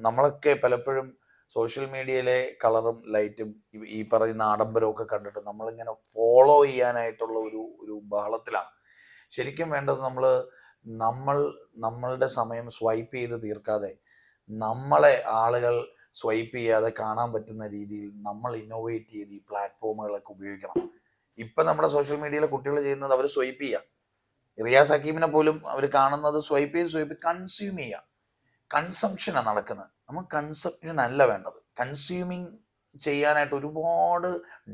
നമ്മളൊക്കെ പലപ്പോഴും സോഷ്യൽ മീഡിയയിലെ കളറും ലൈറ്റും ഈ- പറയുന്ന ആഡംബരവും ഒക്കെ കണ്ടിട്ട് നമ്മളിങ്ങനെ ഫോളോ ചെയ്യാനായിട്ടുള്ള ഒരു ഒരു ബഹളത്തിലാണ്. ശരിക്കും വേണ്ടത് നമ്മൾ നമ്മൾ നമ്മളുടെ സമയം സ്വൈപ്പ് ചെയ്ത് തീർക്കാതെ നമ്മളെ ആളുകൾ സ്വൈപ്പ് ചെയ്യാതെ കാണാൻ പറ്റുന്ന രീതിയിൽ നമ്മൾ ഇന്നോവേറ്റ് ചെയ്ത് ഈ പ്ലാറ്റ്ഫോമുകളൊക്കെ ഉപയോഗിക്കണം. ഇപ്പൊ നമ്മുടെ സോഷ്യൽ മീഡിയയിലെ കുട്ടികൾ ചെയ്യുന്നത് അവർ സ്വൈപ്പ് ചെയ്യാം. റിയാസ് ഹക്കീമിനെ പോലും അവർ കാണുന്നത് സ്വൈപ്പ് ചെയ്ത് സ്വൈപ്പ് കൺസ്യൂം ചെയ്യാം. കൺസംഷനാണ് നടക്കുന്നത്. നമുക്ക് കൺസംഷൻ അല്ല വേണ്ടത്. കൺസ്യൂമിങ് ചെയ്യാനായിട്ട് ഒരുപാട്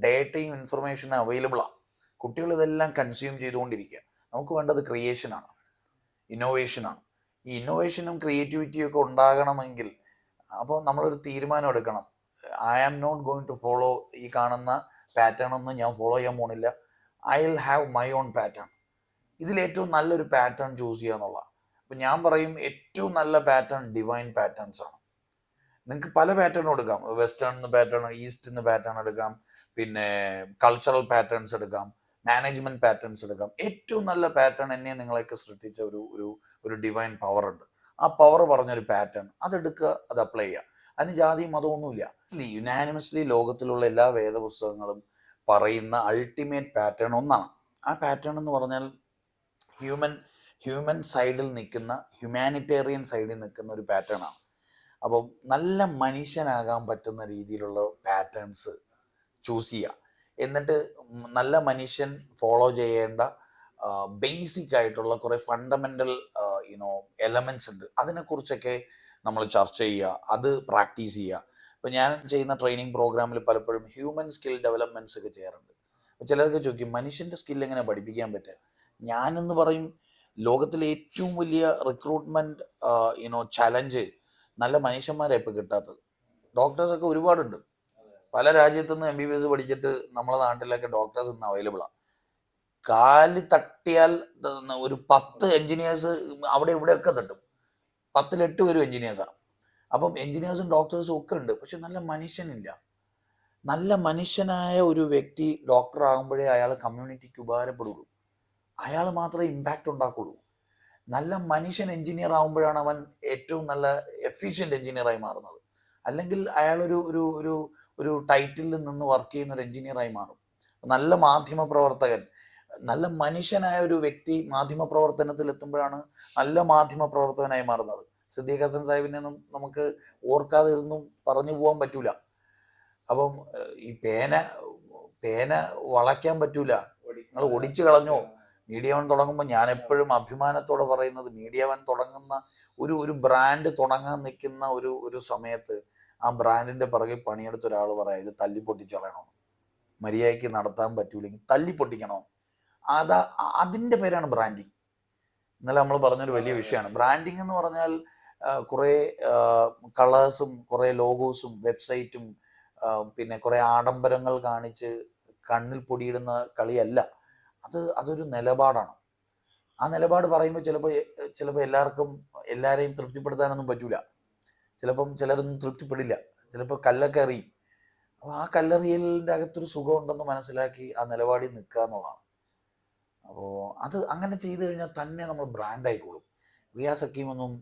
ഡേറ്റയും ഇൻഫർമേഷനും അവൈലബിൾ ആണ് കുട്ടികൾ ഇതെല്ലാം കൺസ്യൂം ചെയ്തുകൊണ്ടിരിക്കുക. നമുക്ക് വേണ്ടത് ക്രിയേഷനാണ് ഇന്നോവേഷനാണ് ഈ ഇന്നോവേഷനും ക്രിയേറ്റിവിറ്റിയും ഒക്കെ ഉണ്ടാകണമെങ്കിൽ അപ്പോൾ നമ്മളൊരു തീരുമാനം എടുക്കണം. I am not going to follow ഈ കാണുന്ന പാറ്റേൺ ഒന്നും ഞാൻ ഫോളോ ചെയ്യാൻ പോണില്ല. I will have my own pattern ഇതിൽ ഏറ്റവും നല്ലൊരു പാറ്റേൺ ചൂസ് ചെയ്യുക എന്നുള്ള അപ്പം ഞാൻ പറയും ഏറ്റവും നല്ല പാറ്റേൺ ഡിവൈൻ പാറ്റേൺസ് ആണ്. നിങ്ങൾക്ക് പല പാറ്റേൺ എടുക്കാം. വെസ്റ്റേൺ പാറ്റേൺ ഈസ്റ്റ് പാറ്റേൺ എടുക്കാം. പിന്നെ കൾച്ചറൽ പാറ്റേൺസ് എടുക്കാം. മാനേജ്മെന്റ് പാറ്റേൺസ് എടുക്കാം. ഏറ്റവും നല്ല പാറ്റേൺ എന്നെ നിങ്ങളെയൊക്കെ സൃഷ്ടിച്ച ഒരു ഒരു ഒരു ഡിവൈൻ പവർ ഉണ്ട്. ആ പവർ പറഞ്ഞൊരു പാറ്റേൺ അതെടുക്കുക അത് അപ്ലൈ ചെയ്യുക. അതിന് ജാതി മതമൊന്നുമില്ല യുനാനിമസ്ലി ലോകത്തിലുള്ള എല്ലാ വേദപുസ്തകങ്ങളും പറയുന്ന അൾട്ടിമേറ്റ് പാറ്റേൺ ഒന്നാണ്. ആ പാറ്റേൺ എന്ന് പറഞ്ഞാൽ ഹ്യൂമൻ ഹ്യൂമൻ സൈഡിൽ നിൽക്കുന്ന ഹ്യൂമാനിറ്റേറിയൻ സൈഡിൽ നിൽക്കുന്ന ഒരു പാറ്റേൺ ആണ്. അപ്പം നല്ല മനുഷ്യനാകാൻ പറ്റുന്ന രീതിയിലുള്ള പാറ്റേൺസ് ചൂസ് ചെയ്യുക. എന്നിട്ട് നല്ല മനുഷ്യൻ ഫോളോ ചെയ്യേണ്ട ബേസിക് ആയിട്ടുള്ള കുറേ ഫണ്ടമെന്റൽ യുനോ എലമെന്റ്സ് ഉണ്ട്. അതിനെക്കുറിച്ചൊക്കെ നമ്മൾ ചർച്ച ചെയ്യുക. അത് പ്രാക്ടീസ് ചെയ്യുക. ഇപ്പം ഞാൻ ചെയ്യുന്ന ട്രെയിനിങ് പ്രോഗ്രാമിൽ പലപ്പോഴും ഹ്യൂമൻ സ്കിൽ ഡെവലപ്മെന്റ്സ് ഒക്കെ ചെയ്യാറുണ്ട്. ചിലർക്ക് ചോദിക്കും മനുഷ്യന്റെ സ്കിൽ എങ്ങനെ പഠിപ്പിക്കാൻ പറ്റുക? ഞാനെന്ന് പറയും ലോകത്തിലെ ഏറ്റവും വലിയ റിക്രൂട്ട്മെന്റ് യുനോ ചലഞ്ച് നല്ല മനുഷ്യന്മാരെ ഇപ്പൊ കിട്ടാത്തത്. ഡോക്ടേഴ്സ് ഒക്കെ ഒരുപാടുണ്ട്. പല രാജ്യത്തു നിന്ന് എം ബി ബി എസ് പഠിച്ചിട്ട് നമ്മളെ നാട്ടിലൊക്കെ ഡോക്ടേഴ്സ് ഇന്ന് അവൈലബിൾ ആ. കാൽ തട്ടിയാൽ ഒരു പത്ത് എഞ്ചിനീയേഴ്സ് അവിടെ ഇവിടെയൊക്കെ തട്ടും. പത്തിലെട്ട് പേരും എഞ്ചിനീയേഴ്സാണ് അപ്പം എഞ്ചിനീയേഴ്സും ഡോക്ടേഴ്സും ഒക്കെ ഉണ്ട്. പക്ഷെ നല്ല മനുഷ്യനില്ല. നല്ല മനുഷ്യനായ ഒരു വ്യക്തി ഡോക്ടർ ആകുമ്പോഴേ അയാൾ കമ്മ്യൂണിറ്റിക്ക് ഉപകാരപ്പെടുള്ളൂ. അയാൾ മാത്രമേ ഇമ്പാക്റ്റ് ഉണ്ടാക്കുള്ളൂ. നല്ല മനുഷ്യൻ എഞ്ചിനീയർ ആകുമ്പോഴാണ് അവൻ ഏറ്റവും നല്ല എഫിഷ്യന്റ് എഞ്ചിനീയറായി മാറുന്നത്. അല്ലെങ്കിൽ അയാളൊരു ഒരു ഒരു ഒരു ടൈറ്റിലിൽ നിന്ന് വർക്ക് ചെയ്യുന്ന ഒരു എഞ്ചിനീയറായി മാറും. നല്ല മാധ്യമ പ്രവർത്തകൻ നല്ല മനുഷ്യനായ ഒരു വ്യക്തി മാധ്യമ പ്രവർത്തനത്തിൽ എത്തുമ്പോഴാണ് നല്ല മാധ്യമ പ്രവർത്തകനായി മാറുന്നത്. സിദ്ദീഖ് ഹസൻ സാഹിബിനൊന്നും നമുക്ക് ഓർക്കാതെ ഇതൊന്നും പറഞ്ഞു പോകാൻ പറ്റൂല. അപ്പം ഈ പേന പേന വളയ്ക്കാൻ പറ്റൂല. നിങ്ങൾ ഒടിച്ചു കളഞ്ഞോ? മീഡിയ വൺ തുടങ്ങുമ്പോൾ ഞാൻ എപ്പോഴും അഭിമാനത്തോടെ പറയുന്നത് മീഡിയ വൺ തുടങ്ങുന്ന ഒരു ഒരു ബ്രാൻഡ് തുടങ്ങാൻ നിൽക്കുന്ന ഒരു ഒരു സമയത്ത് ആ ബ്രാൻഡിന്റെ പിറകെ പണിയെടുത്ത ഒരാൾ പറയാം ഇത് തല്ലി പൊട്ടിച്ചളയണം. മര്യാദയ്ക്ക് നടത്താൻ പറ്റൂലെങ്കിൽ തല്ലി പൊട്ടിക്കണം. അതാ അതിന്റെ പേരാണ് ബ്രാൻഡിങ് ഇന്നലെ നമ്മൾ പറഞ്ഞൊരു വലിയ വിഷയമാണ്. ബ്രാൻഡിങ് എന്ന് പറഞ്ഞാൽ കുറേ കളേഴ്സും കുറേ ലോഗോസും വെബ്സൈറ്റും പിന്നെ കുറേ ആഡംബരങ്ങൾ കാണിച്ച് കണ്ണിൽ പൊടിയിടുന്ന കളിയല്ല. അത് അതൊരു നിലപാടാണ്. ആ നിലപാട് പറയുമ്പോൾ ചിലപ്പോൾ ചിലപ്പോൾ എല്ലാവർക്കും എല്ലാവരെയും തൃപ്തിപ്പെടുത്താനൊന്നും പറ്റൂല. ചിലപ്പം ചിലരൊന്നും തൃപ്തിപ്പെടില്ല. ചിലപ്പോൾ കല്ലൊക്കെ എറിയും. അപ്പോൾ ആ കല്ലെറിയലിന്റെ അകത്തൊരു സുഖമുണ്ടെന്ന് മനസ്സിലാക്കി ആ നിലപാടിൽ നിൽക്കുക എന്നുള്ളതാണ്. അപ്പോൾ അത് അങ്ങനെ ചെയ്തു കഴിഞ്ഞാൽ തന്നെ നമ്മൾ ബ്രാൻഡായിക്കോളും റിയാസ് ഹക്കീമൊന്നും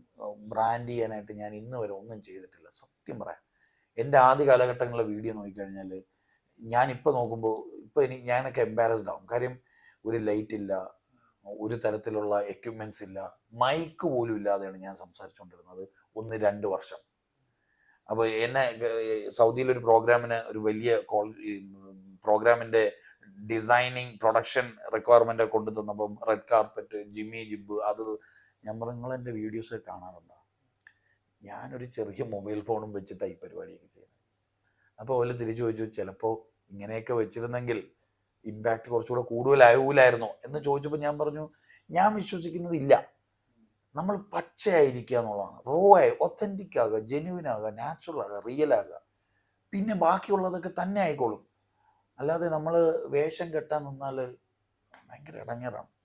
ബ്രാൻഡ് ചെയ്യാനായിട്ട് ഞാൻ ഇന്ന് വരെ ഒന്നും ചെയ്തിട്ടില്ല. സത്യം പറയാം. എന്റെ ആദ്യ കാലഘട്ടങ്ങളിലെ വീഡിയോ നോക്കിക്കഴിഞ്ഞാൽ ഞാനിപ്പോൾ നോക്കുമ്പോൾ ഇപ്പോൾ എനിക്ക് ഞാനൊക്കെ എംബാരസ്ഡ് ആവും. കാര്യം ഒരു ലൈറ്റ് ഇല്ല ഒരു തരത്തിലുള്ള എക്യുപ്മെന്റ്സ് ഇല്ല മൈക്ക് പോലും ഇല്ലാതെയാണ് ഞാൻ സംസാരിച്ചുകൊണ്ടിരുന്നത് ഒന്ന് രണ്ട് വർഷം. അപ്പോൾ എന്നെ സൗദിയിലൊരു പ്രോഗ്രാമിന് ഒരു വലിയ കോൾ പ്രോഗ്രാമിന്റെ ഡിസൈനിങ് പ്രൊഡക്ഷൻ റിക്വയർമെന്റ് കൊണ്ടു തന്നപ്പം റെഡ് കാർപ്പറ്റ് ജിമ്മി ജിബ് അത് ഞാൻ പറഞ്ഞു നിങ്ങൾ എന്റെ വീഡിയോസ് കാണാറുണ്ടോ? ഞാനൊരു ചെറിയ മൊബൈൽ ഫോണും വെച്ചിട്ടാണ് ഈ പരിപാടിയൊക്കെ ചെയ്യുന്നത്. അപ്പോൾ അവർ തിരിച്ചു ചോദിച്ചു ചിലപ്പോൾ ഇങ്ങനെയൊക്കെ വെച്ചിരുന്നെങ്കിൽ ഇമ്പാക്റ്റ് കുറച്ചുകൂടെ കൂടുതലാവൂലായിരുന്നോ? എന്ന് ചോദിച്ചപ്പോൾ ഞാൻ പറഞ്ഞു ഞാൻ വിശ്വസിക്കുന്നത് ഇല്ല. നമ്മൾ പച്ചയായിരിക്കുക എന്നുള്ളതാണ്. റോ ആയി ഒത്തന്റിക് ആകുക ജെന്യൂൻ ആകുക നാച്ചുറൽ ആകുക റിയൽ ആകുക. പിന്നെ ബാക്കിയുള്ളതൊക്കെ തന്നെ ആയിക്കോളും. അല്ലാതെ നമ്മൾ വേഷം കെട്ടാൻ നിന്നാൽ ഭയങ്കര ഇടങ്ങേറാണ്.